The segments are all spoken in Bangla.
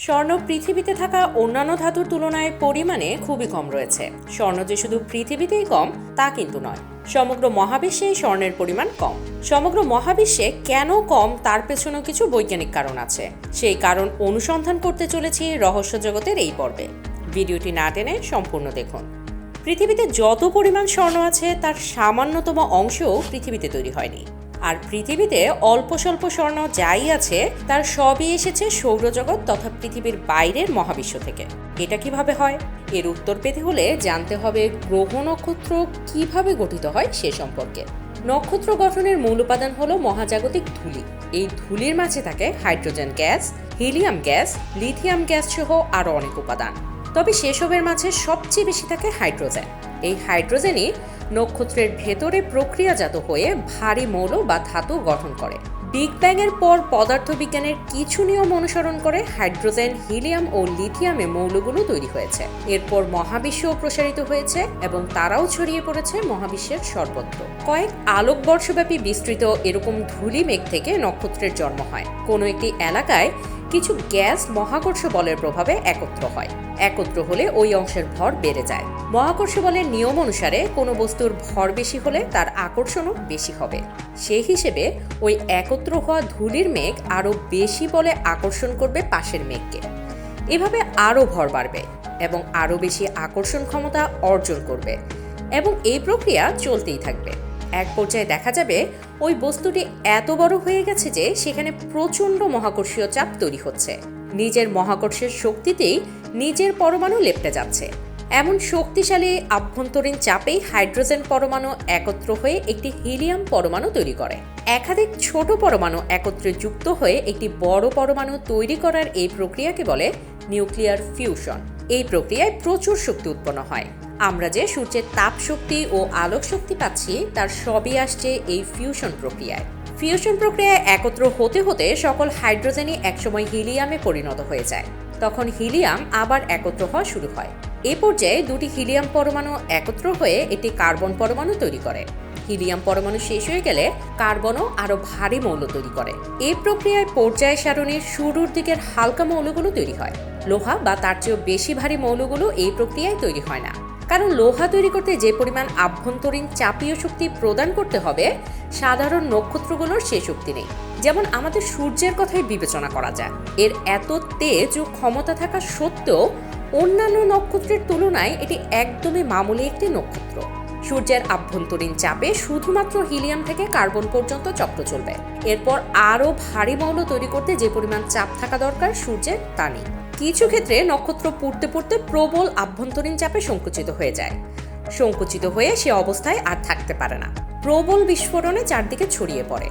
স্বর্ণ পৃথিবীতে থাকা অন্যান্য ধাতুর তুলনায় পরিমাণে খুবই কম রয়েছে। স্বর্ণ যে শুধু পৃথিবীতেই কম, তা কিন্তু নয়। সমগ্র মহাবিশ্বে স্বর্ণের পরিমাণ কম। সমগ্র মহাবিশ্বে কেন কম, তার পেছনেও কিছু বৈজ্ঞানিক কারণ আছে। সেই কারণ অনুসন্ধান করতে চলেছি রহস্য জগতের এই পর্বে। ভিডিওটি না টেনে সম্পূর্ণ দেখুন। পৃথিবীতে যত পরিমাণ স্বর্ণ আছে, তার সামান্যতম অংশও পৃথিবীতে তৈরি হয়নি। আর পৃথিবীতে অল্প স্বল্প স্বর্ণ যাই আছে, তার সবই এসেছে সৌরজগৎ তথা পৃথিবীর বাইরের মহাবিশ্ব থেকে। এটা কীভাবে হয়? এর উত্তর পেতে হলে জানতে হবে গ্রহ নক্ষত্র কীভাবে গঠিত হয় সে সম্পর্কে। নক্ষত্র গঠনের মূল উপাদান হলো মহাজাগতিক ধূলি। এই ধূলির মাঝে থাকে hydrogen gas, helium gas, lithium gas সহ আরও অনেক উপাদান। তবে সেসবের মাঝে সবচেয়ে বেশি থাকে হাইড্রোজেন। এই হাইড্রোজেনই নক্ষত্রের ভেতরে প্রক্রিয়াজাত হয়ে ভারী মৌল বা ধাতু গঠন করে। বিগ ব্যাং এর পর পদার্থবিজ্ঞানের কিছু নিয়ম অনুসরণ করে হাইড্রোজেন, হিলিয়াম ও লিথিয়ামে মৌলগুলো তৈরি হয়েছে। এরপর মহাবিশ্বও প্রসারিত হয়েছে এবং তারাও ছড়িয়ে পড়েছে মহাবিশ্বের সর্বত্র। কয়েক আলোকবর্ষব্যাপী বিস্তৃত এরকম ধূলি মেঘ থেকে নক্ষত্রের জন্ম হয়। কোনো একটি এলাকায় কিছু গ্যাস মহাকর্ষ বলের প্রভাবে একত্র হয়। একত্র হলে ওই অংশের ভর বেড়ে যায়। মহাকর্ষ বলের নিয়ম অনুসারে কোনো বস্তুর ভর বেশি হলে তার আকর্ষণও বেশি হবে। সেই হিসেবে ওই একত্র হওয়া ধূলির মেঘ আরও বেশি বলে আকর্ষণ করবে পাশের মেঘকে। এভাবে আরও ভর বাড়বে এবং আরও বেশি আকর্ষণ ক্ষমতা অর্জন করবে এবং এই প্রক্রিয়া চলতেই থাকবে। এক পর্যায়ে দেখা যাবে ওই বস্তুটি এত বড় হয়ে গেছে যে সেখানে প্রচণ্ড মহাকর্ষীয় চাপ তৈরি হচ্ছে। নিজের মহাকর্ষের শক্তিতেই নিজের পরমাণু লেপটে যাচ্ছে। এমন শক্তিশালী আভ্যন্তরীণ চাপেই হাইড্রোজেন পরমাণু একত্র হয়ে একটি হিলিয়াম পরমাণু তৈরি করে। একাধিক ছোট পরমাণু একত্রে যুক্ত হয়ে একটি বড় পরমাণু তৈরি করার এই প্রক্রিয়াকে বলে নিউক্লিয়ার ফিউশন। এই প্রক্রিয়ায় প্রচুর শক্তি উৎপন্ন হয়। আমরা যে সূর্যের তাপ শক্তি ও আলোক শক্তি পাচ্ছি, তার সবই আসছে এই ফিউশন প্রক্রিয়ায়। ফিউশন প্রক্রিয়ায় একত্র হতে হতে সকল হাইড্রোজেনই একসময় হিলিয়ামে পরিণত হয়ে যায়। তখন হিলিয়াম আবার একত্র হওয়া শুরু হয়। এ পর্যায়ে দুটি হিলিয়াম পরমাণু একত্র হয়ে একটি কার্বন পরমাণু তৈরি করে। হিলিয়াম পরমাণু শেষ হয়ে গেলে কার্বনও আরও ভারী মৌল তৈরি করে। এই প্রক্রিয়ায় পর্যায় সারণীর শুরুর দিকের হালকা মৌলগুলো তৈরি হয়। লোহা বা তার চেয়েও বেশি ভারী মৌলগুলো এই প্রক্রিয়ায় তৈরি হয় না। কারণ লোহা তৈরি করতে যে পরিমাণ আভ্যন্তরীণ চাপীয় শক্তি প্রদান করতে হবে, সাধারণ নক্ষত্রগুলোর সে শক্তি নেই। যেমন আমাদের সূর্যের কথাই বিবেচনা করা যায় এর এত তেজ ও ক্ষমতা থাকা সত্ত্বেও অন্যান্য নক্ষত্রের তুলনায় এটি একদমই মামুলি একটি নক্ষত্র। সূর্যের আভ্যন্তরীণ চাপে শুধুমাত্র হিলিয়াম থেকে কার্বন পর্যন্ত চক্র চলবে। এরপর আরও ভারী মৌল তৈরি করতে যে পরিমাণ চাপ থাকা দরকার সূর্যের তা নেই। কিছু ক্ষেত্রে নক্ষত্র পড়তে পড়তে প্রবল আভ্যন্তরীণ চাপে সংকুচিত হয়ে যায়। সংকুচিত হয়ে সে অবস্থায় আর থাকতে পারে না। প্রবল বিস্ফোরণে চারদিকে ছড়িয়ে পড়ে।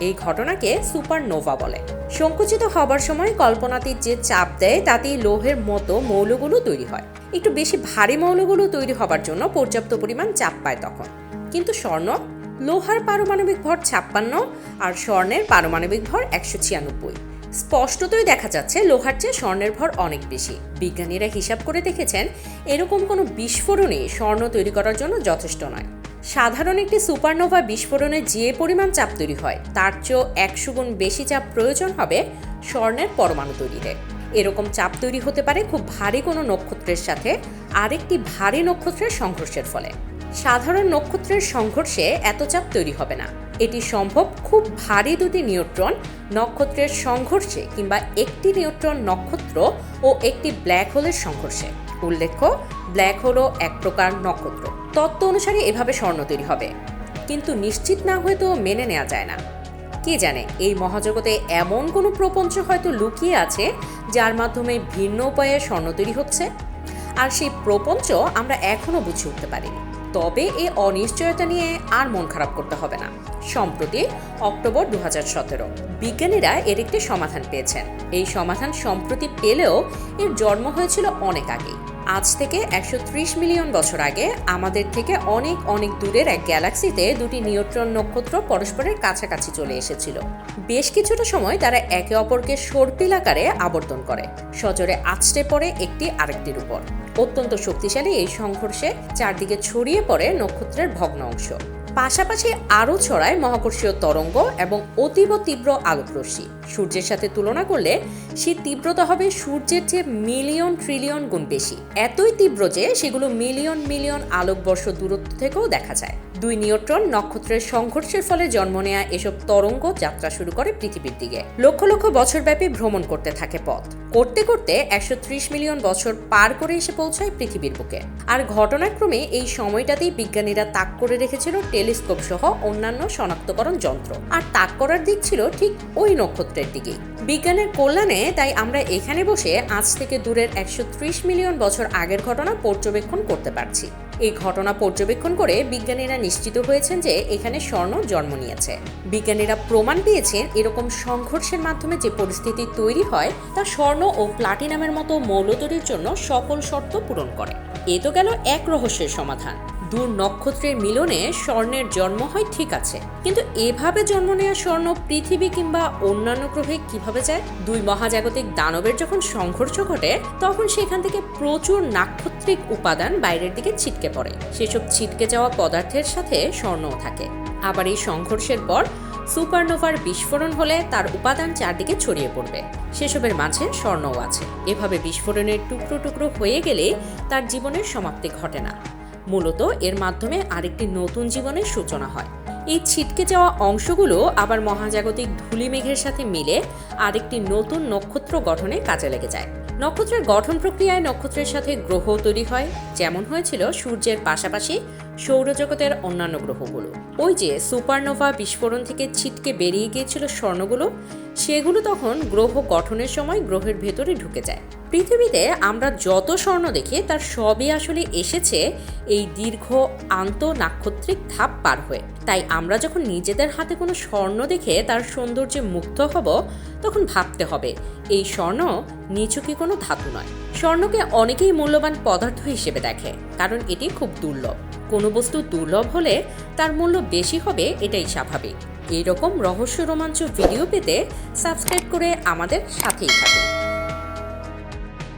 এই ঘটনাকে সুপারনোভা বলে। সংকুচিত হবার সময় কল্পনাতীত যে চাপ দেয়, তাতেই লোহের মতো মৌলগুলো তৈরি হয়। একটু বেশি ভারী মৌলগুলো তৈরি হবার জন্য পর্যাপ্ত পরিমাণ চাপ পায় তখন। কিন্তু স্বর্ণ? লোহার পারমাণবিক ভর ছাপ্পান্ন আর স্বর্ণের পারমাণবিক ভর একশো ছিয়ানব্বই। স্পষ্টতই দেখা যাচ্ছে লোহার চেয়ে স্বর্ণের ভর অনেক বেশি। বিজ্ঞানীরা হিসাব করে দেখেছেন, এরকম কোনো বিস্ফোরণই স্বর্ণ তৈরি করার জন্য যথেষ্ট নয়। সাধারণ একটি সুপারনোভা বিস্ফোরণে যে পরিমাণ চাপ তৈরি হয়, তার চেয়েও একশো গুণ বেশি চাপ প্রয়োজন হবে স্বর্ণের পরমাণু তৈরিতে। এরকম চাপ তৈরি হতে পারে খুব ভারী কোনো নক্ষত্রের সাথে, আরেকটি ভারী নক্ষত্রের সংঘর্ষের ফলে। সাধারণ নক্ষত্রের সংঘর্ষে এত চাপ তৈরি হবে না। এটি সম্ভব খুব ভারী দুটি নিউট্রন নক্ষত্রের সংঘর্ষে কিংবা একটি নিউট্রন নক্ষত্র ও একটি ব্ল্যাক হোলের সংঘর্ষে। উল্লেখ্য, ব্ল্যাক হোলও এক প্রকার নক্ষত্র। তত্ত্ব অনুসারে এভাবে স্বর্ণ তৈরি হবে। কিন্তু নিশ্চিত না হয়ে তো মেনে নেওয়া যায় না। কে জানে, এই মহাজগতে এমন কোনো প্রপঞ্চ হয়তো লুকিয়ে আছে যার মাধ্যমে ভিন্ন উপায়ে স্বর্ণ তৈরি হচ্ছে? আর সেই প্রপঞ্চ আমরা এখনও বুঝে উঠতে পারিনি। তবে এ অনিশ্চয়তা নিয়ে আর মন খারাপ করতে হবে না। সম্প্রতি অক্টোবর দু বিজ্ঞানীরা এর একটি সমাধান পেয়েছেন। এই সমাধান সম্প্রতি পেলেও এর জন্ম হয়েছিল অনেক আগেই। আজ থেকে একশো ত্রিশ মিলিয়ন বছর আগে আমাদের থেকে অনেক অনেক দূরের এক গ্যালাক্সিতে দুটি নিউট্রন নক্ষত্র পরস্পরের কাছাকাছি চলে এসেছিল। বেশ কিছুটা সময় তারা একে অপরকে সর্পিল আকারে আবর্তন করে। সজোরে আছড়ে পড়ে একটি আরেকটির উপর। অত্যন্ত শক্তিশালী এই সংঘর্ষে চারদিকে ছড়িয়ে পড়ে নক্ষত্রের ভগ্ন অংশ। পাশাপাশি আরও ছড়ায় মহাকর্ষীয় তরঙ্গ এবং অতীব তীব্র আলোকরশ্মি। সূর্যের সাথে তুলনা করলে সেই তীব্রতা হবে সূর্যের চেয়ে মিলিয়ন ট্রিলিয়ন গুণ বেশি। এতই তীব্র যে সেগুলো মিলিয়ন মিলিয়ন আলোকবর্ষ দূরত্ব থেকেও দেখা যায়। দুই নিউট্রন নক্ষত্রের সংঘর্ষের ফলে জন্ম নেয়া এসব তরঙ্গ যাত্রা শুরু করে পৃথিবীর দিকে। লক্ষ লক্ষ বছরব্যাপী ভ্রমণ করতে থাকে পথ। করতে করতে একশো ত্রিশ মিলিয়ন বছর পার করে এসে পৌঁছায় পৃথিবীর বুকে। আর ঘটনাক্রমে এই সময়টাতেই বিজ্ঞানীরা তাক করে রেখেছিল টেলিস্কোপ সহ অন্যান্য শনাক্তকরণ যন্ত্র। আর তাক করার দিক ছিল ঠিক ওই নক্ষত্রের দিকেই। বিজ্ঞানের কল্যাণে তাই আমরা এখানে বসে আজ থেকে দূরের একশো ত্রিশ মিলিয়ন বছর আগের ঘটনা পর্যবেক্ষণ করতে পারছি। এই ঘটনা পর্যবেক্ষণ করে বিজ্ঞানীরা নিশ্চিত হয়েছেন যে এখানে স্বর্ণ জন্ম নিয়েছে। বিজ্ঞানীরা প্রমাণ পেয়েছেন এরকম সংঘর্ষের মাধ্যমে যে পরিস্থিতি তৈরি হয়, তা স্বর্ণ ও প্লাটিনামের মতো মৌল তৈরির জন্য সকল শর্ত পূরণ করে। এ তো গেল এক রহস্যের সমাধান। দূর নক্ষত্রের মিলনে স্বর্ণের জন্ম হয় ঠিক আছে। কিন্তু এভাবে জন্ম নেওয়া স্বর্ণ পৃথিবী কিংবা অন্যান্য গ্রহে কীভাবে যায়? দুই মহাজাগতিক দানবের যখন সংঘর্ষ ঘটে, তখন সেখান থেকে প্রচুর নাক্ষত্রিক উপাদান বাইরের দিকে ছিটকে পড়ে। সেসব ছিটকে যাওয়া পদার্থের সাথে স্বর্ণও থাকে। আবার এই সংঘর্ষের পর সুপারনোভার বিস্ফোরণ হলে তার উপাদান চারদিকে ছড়িয়ে পড়বে। সেসবের মাঝে স্বর্ণও আছে। এভাবে বিস্ফোরণের টুকরো টুকরো হয়ে গেলে তার জীবনের সমাপ্তি ঘটে না। মূলত এর মাধ্যমে আরেকটি নতুন জীবনের সূচনা হয়। এই ছিটকে যাওয়া অংশগুলো আবার মহাজাগতিক ধূলিমেঘের সাথে মিলে আরেকটি নতুন নক্ষত্র গঠনে কাজে লেগে যায়। নক্ষত্রের গঠন প্রক্রিয়ায় নক্ষত্রের সাথে গ্রহ তৈরি হয়, যেমন হয়েছিল সূর্যের পাশাপাশি সৌরজগতের অন্যান্য গ্রহগুলো। ওই যে সুপারনোভা বিস্ফোরণ থেকে ছিটকে বেরিয়ে গিয়েছিল স্বর্ণগুলো, সেগুলো তখন গ্রহ গঠনের সময় গ্রহের ভেতরে ঢুকে যায়। পৃথিবীতে আমরা যত স্বর্ণ দেখি, তার সবই আসলে এসেছে এই দীর্ঘ আন্ত নাক্ষত্রিক ধাপ পার হয়ে। তাই আমরা যখন নিজেদের হাতে কোনো স্বর্ণ দেখে তার সৌন্দর্যে মুগ্ধ হব, তখন ভাবতে হবে, এই স্বর্ণ নিচুকি কোনো ধাতু নয়? স্বর্ণকে অনেকেই মূল্যবান পদার্থ হিসেবে দেখে, কারণ এটি খুব দুর্লভ। কোনো বস্তু দুর্লভ হলে তার মূল্য বেশি হবে, এটাই স্বাভাবিক। এইরকম রহস্য রোমাঞ্চ ভিডিও পেতে সাবস্ক্রাইব করে আমাদের সাথেই থাকুন।